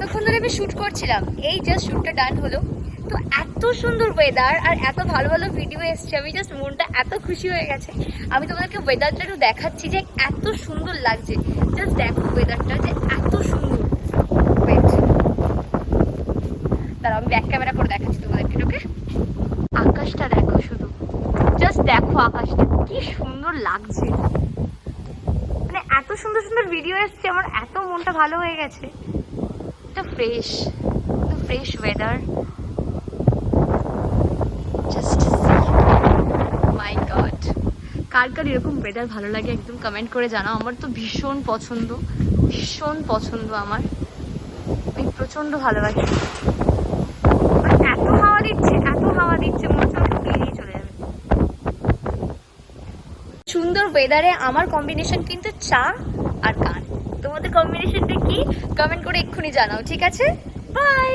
ধরে আমি শ্যুট করছিলাম। এই জাস্ট শ্যুটটা ডান হলো। তো এত সুন্দর ওয়েদার আর এত ভালো ভালো ভিডিও এসছে, আমি জাস্ট মনটা এত খুশি হয়ে গেছে। আমি তোমাদেরকে ওয়েদারটা একটু দেখাচ্ছি যে এত সুন্দর লাগছে। জাস্ট দেখো ওয়েদারটা যে এত সুন্দর। দাঁড়াও, আমি ব্যাক ক্যামেরা করে দেখাচ্ছি তোমাদেরকে ওকে আকাশটা দেখো শুধু। জাস্ট দেখো আকাশটা, কি সুন্দর লাগছে। মানে এত সুন্দর সুন্দর ভিডিও এসছে, আমার এত মনটা ভালো হয়ে গেছে। এটা ফ্রেশ ফ্রেশ ওয়েদার কার কার এরকম ওয়েদার ভালো লাগে একদম কমেন্ট করে জানাও। আমার তো ভীষণ পছন্দ ভীষণ পছন্দ আমার। আমি প্রচণ্ড আর এত হাওয়া দিচ্ছে, এত হাওয়া দিচ্ছে সুন্দর ওয়েদারে আমার কম্বিনেশন কিন্তু চা আর গান। কম্বিনেশনটা কি? কমেন্ট করে এক্ষুনি জানাও ঠিক আছে? বাই